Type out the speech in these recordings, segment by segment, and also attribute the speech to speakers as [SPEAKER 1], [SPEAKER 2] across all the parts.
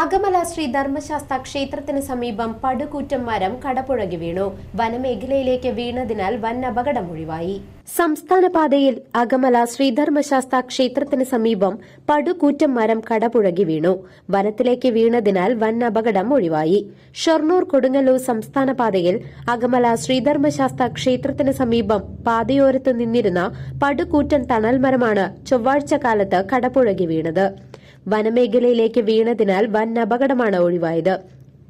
[SPEAKER 1] Akamala Sree Dharmasastra ക്ഷേത്രത്തിന് സമീപം പടുകൂറ്റം മരം കടപുഴകി വീണു. വനമേഖലയിലേക്ക് വീണതിനാൽ വൻ അപകടം ഒഴിവായി. സംസ്ഥാന പാതയിൽ അകമല ശ്രീധർമ്മശാസ്ത്ര ക്ഷേത്രത്തിന് സമീപം പടുകൂറ്റം മരം കടപുഴകി വീണു. വനത്തിലേക്ക് വീണതിനാൽ വൻ അപകടം ഒഴിവായി. ഷൊർണൂർ കൊടുങ്ങല്ലൂർ സംസ്ഥാന പാതയിൽ അകമല ശ്രീധർമ്മശാസ്ത്ര ക്ഷേത്രത്തിന് സമീപം പാതയോരത്ത് നിന്നിരുന്ന പടുകൂറ്റൻ തണൽ മരമാണ് ചൊവ്വാഴ്ച കാലത്ത് കടപുഴകി വീണത്. വനമേഖലയിലേക്ക് വീണതിനാൽ വൻ അപകടമാണ് ഒഴിവായത്.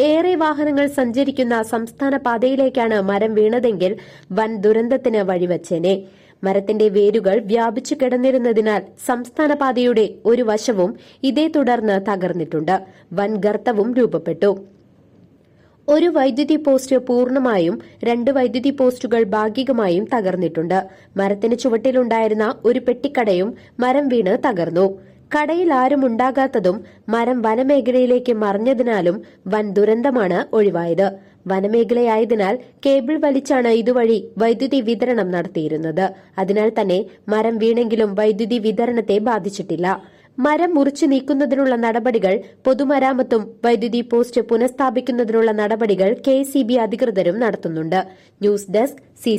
[SPEAKER 1] ഏറെ വാഹനങ്ങൾ സഞ്ചരിക്കുന്ന സംസ്ഥാന പാതയിലേക്കാണ് മരം വീണതെങ്കിൽ വൻ ദുരന്തത്തിന് വഴിവച്ചേനെ. മരത്തിന്റെ വേരുകൾ വ്യാപിച്ചു കിടന്നിരുന്നതിനാൽ സംസ്ഥാന പാതയുടെ ഒരു വശവും ഇതേ തുടർന്ന് തകർന്നിട്ടുണ്ട്. വൻ ഗർത്തവും രൂപപ്പെട്ടു. ഒരു വൈദ്യുതി പോസ്റ്റ് പൂർണമായും രണ്ട് വൈദ്യുതി പോസ്റ്റുകൾ ഭാഗികമായും തകർന്നിട്ടുണ്ട്. മരത്തിന് ചുവട്ടിലുണ്ടായിരുന്ന ഒരു പെട്ടിക്കടയും മരം വീണ് തകർന്നു. കടയിൽ ആരും ഉണ്ടാകാത്തതും മരം വനമേഖലയിലേക്ക് മറിഞ്ഞതിനാലും വൻ ദുരന്തമാണ് ഒഴിവായത്. വനമേഖലയായതിനാൽ കേബിൾ വലിച്ചാണ് ഇതുവഴി വൈദ്യുതി വിതരണം നടത്തിയിരുന്നത്. അതിനാൽ തന്നെ മരം വീണെങ്കിലും വൈദ്യുതി വിതരണത്തെ ബാധിച്ചിട്ടില്ല. മരം മുറിച്ചു നീക്കുന്നതിനുള്ള നടപടികൾ പൊതുമരാമത്തും വൈദ്യുതി പോസ്റ്റ് പുനഃസ്ഥാപിക്കുന്നതിനുള്ള നടപടികൾ കെ അധികൃതരും നടത്തുന്നുണ്ട്. News desk C